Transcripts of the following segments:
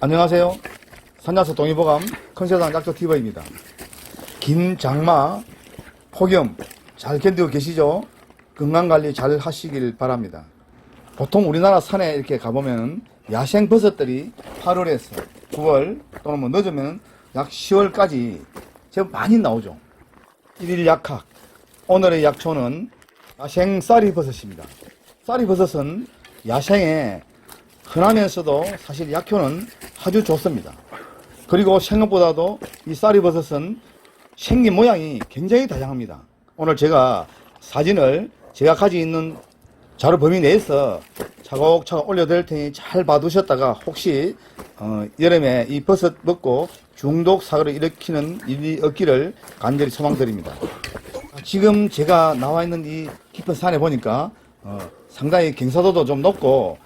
안녕하세요. 산야서 동의보감 컨세상 약초티버입니다. 긴 장마, 폭염 잘 견디고 계시죠? 건강관리 잘 하시길 바랍니다. 보통 우리나라 산에 이렇게 가보면 야생 버섯들이 8월에서 9월 또는 뭐 늦으면 약 10월까지 제법 많이 나오죠. 일일 약학. 오늘의 약초는 야생 쌀이 버섯입니다. 쌀이 버섯은 야생에 흔하면서도 사실 약효는 아주 좋습니다. 그리고 생각보다도 이 쌀이버섯은 생긴 모양이 굉장히 다양합니다. 오늘 제가 사진을 제가 가지고 있는 자료 범위 내에서 차곡차곡 올려드릴 테니 잘 봐두셨다가 혹시 어, 여름에 이 버섯 먹고 중독 사고를 일으키는 일이 없기를 간절히 소망드립니다. 지금 제가 나와 있는 이 깊은 산에 보니까 어, 상당히 경사도도 좀 높고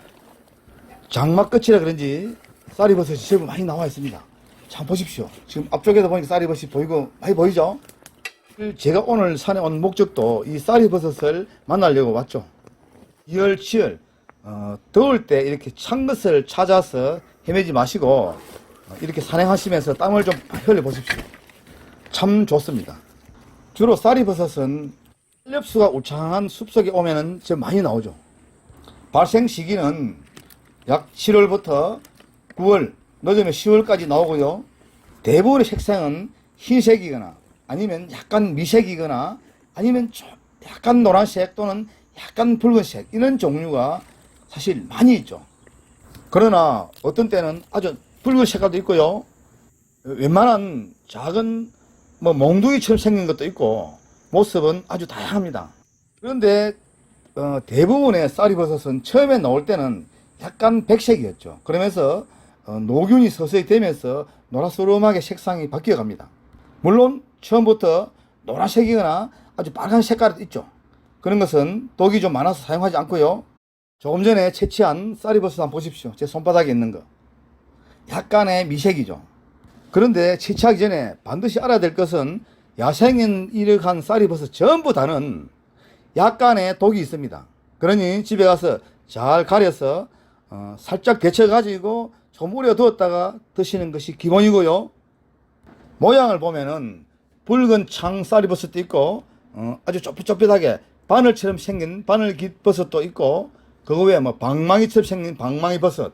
장마 끝이라 그런지 쌀이버섯이 제법 많이 나와 있습니다. 참 보십시오. 지금 앞쪽에도 보니까 쌀이버섯이 보이고 많이 보이죠? 제가 오늘 산에 온 목적도 이 쌀이버섯을 만나려고 왔죠. 이열치열 어, 더울 때 이렇게 찬 것을 찾아서 헤매지 마시고 어, 이렇게 산행하시면서 땀을 좀 흘려 보십시오. 참 좋습니다. 주로 쌀이버섯은 엽수가 울창한 숲속에 오면은 좀 많이 나오죠. 발생 시기는 약 7월부터 9월, 늦으면 10월까지 나오고요. 대부분의 색상은 흰색이거나 아니면 약간 미색이거나 아니면 좀 약간 노란색 또는 약간 붉은색 이런 종류가 사실 많이 있죠. 그러나 어떤 때는 아주 붉은 색깔도 있고요. 웬만한 작은 뭐 몽둥이처럼 생긴 것도 있고 모습은 아주 다양합니다. 그런데 어, 대부분의 쌀이버섯은 처음에 나올 때는 약간 백색이었죠. 그러면서 어, 노균이 서서히 되면서 노랗스름하게 색상이 바뀌어 갑니다. 물론 처음부터 노란색이거나 아주 빨간 색깔도 있죠. 그런 것은 독이 좀 많아서 사용하지 않고요. 조금 전에 채취한 쌀이버섯 한번 보십시오. 제 손바닥에 있는 거. 약간의 미색이죠. 그런데 채취하기 전에 반드시 알아야 될 것은 야생인 이력한 쌀이버섯 전부 다는 약간의 독이 있습니다. 그러니 집에 가서 잘 가려서 어, 살짝 데쳐가지고 좀 우려 두었다가 드시는 것이 기본이고요. 모양을 보면은 붉은 창 쌀이 버섯도 있고 어, 아주 좁깃좁깃하게 바늘처럼 생긴 바늘깃 버섯도 있고 그거 외에 뭐 방망이처럼 생긴 방망이 버섯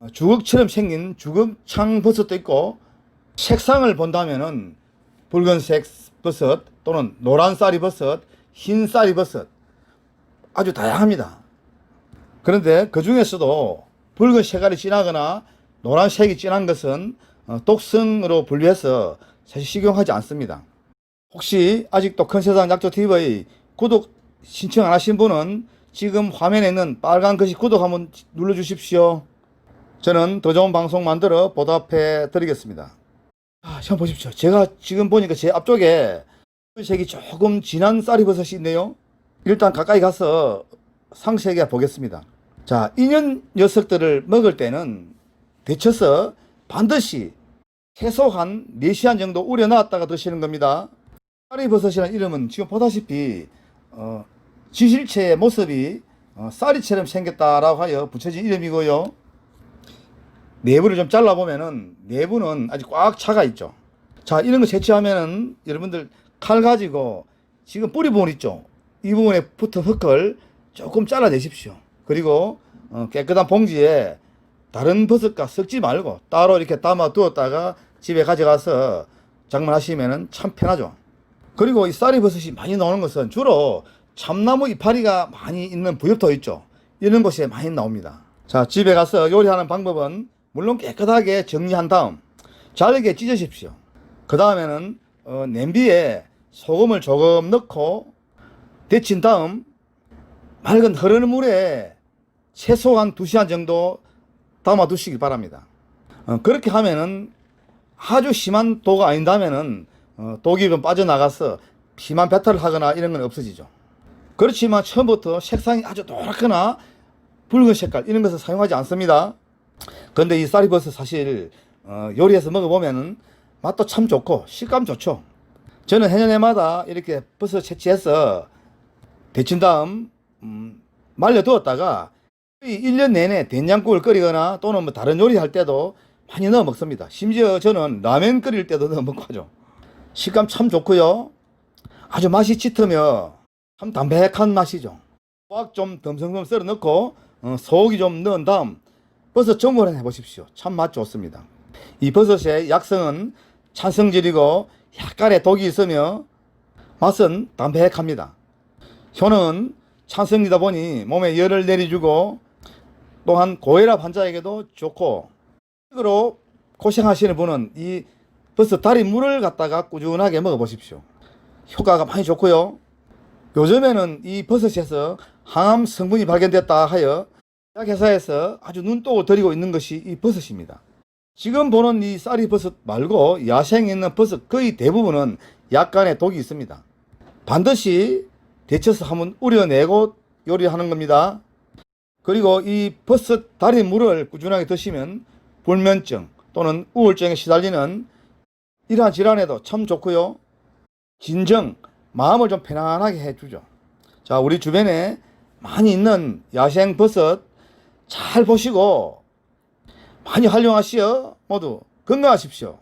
어, 주걱처럼 생긴 주걱창 버섯도 있고 색상을 본다면은 붉은색 버섯 또는 노란 쌀이 버섯, 흰 쌀이 버섯 아주 다양합니다. 그런데 그 중에서도 붉은 색깔이 진하거나 노란색이 진한 것은 어, 독성으로 분류해서 사실 식용하지 않습니다. 혹시 아직도 큰세상 약초 TV 구독 신청 안 하신 분은 지금 화면에 있는 빨간 글씨 구독 한번 눌러 주십시오. 저는 더 좋은 방송 만들어 보답해 드리겠습니다. 아, 참 보십시오. 제가 지금 보니까 제 앞쪽에 색이 조금 진한 쌀이 버섯이 있네요. 일단 가까이 가서 상세하게 보겠습니다. 자, 인연 녀석들을 먹을 때는 데쳐서 반드시 최소한 4시간 정도 우려놨다가 드시는 겁니다. 쌀이버섯이라는 이름은 지금 보다시피 어, 지실체의 모습이 어, 쌀이처럼 생겼다라고 하여 붙여진 이름이고요. 내부를 좀 잘라보면은 내부는 아직 꽉 차가 있죠. 자, 이런 거 채취하면은 여러분들 칼 가지고 지금 뿌리 부분 있죠. 이 부분에 붙은 흙을 조금 잘라내십시오. 그리고 어, 깨끗한 봉지에 다른 버섯과 섞지 말고 따로 이렇게 담아 두었다가 집에 가져가서 장만하시면은 참 편하죠. 그리고 이 쌀이 버섯이 많이 나오는 것은 주로 참나무 이파리가 많이 있는 부엽도 있죠. 이런 곳에 많이 나옵니다. 자, 집에 가서 요리하는 방법은 물론 깨끗하게 정리한 다음 잘게 찢으십시오. 그 다음에는 어, 냄비에 소금을 조금 넣고 데친 다음 맑은 흐르는 물에 최소한 2시간 정도 담아 두시기 바랍니다. 어, 그렇게 하면은 아주 심한 독가 아닌다면은 어, 독이 좀 빠져나가서 심한 배탈을 하거나 이런 건 없어지죠. 그렇지만 처음부터 색상이 아주 노랗거나 붉은 색깔 이런 것을 사용하지 않습니다. 근데 이 쌀이버섯 사실 어, 요리해서 먹어보면은 맛도 참 좋고 식감 좋죠. 저는 해년해마다 이렇게 버섯 채취해서 데친 다음 음, 말려두었다가 1년 내내 된장국을 끓이거나 또는 뭐 다른 요리 할 때도 많이 넣어 먹습니다. 심지어 저는 라면 끓일 때도 넣어 먹고 하죠. 식감 참 좋고요. 아주 맛이 짙으며 참 담백한 맛이죠. 꽉좀 덤성덤 썰어 넣고 어, 소고기 좀 넣은 다음 버섯 전골을 해보십시오. 참 맛 좋습니다. 이 버섯의 약성은 찬성질이고 약간의 독이 있으며 맛은 담백합니다. 효는 찬성이다 보니 몸에 열을 내려주고 또한 고혈압 환자에게도 좋고 으로 고생하시는 분은 이 버섯 다리 물을 갖다가 꾸준하게 먹어보십시오. 효과가 많이 좋고요. 요즘에는 이 버섯에서 항암 성분이 발견됐다 하여 약회사에서 아주 눈독을 들이고 있는 것이 이 버섯입니다. 지금 보는 이 쌀이 버섯 말고 야생에 있는 버섯 거의 대부분은 약간의 독이 있습니다. 반드시 데쳐서 한번 우려내고 요리하는 겁니다. 그리고 이 버섯 다리 물을 꾸준하게 드시면 불면증 또는 우울증에 시달리는 이러한 질환에도 참 좋고요. 진정, 마음을 좀 편안하게 해주죠. 자, 우리 주변에 많이 있는 야생 버섯 잘 보시고 많이 활용하시어 모두 건강하십시오.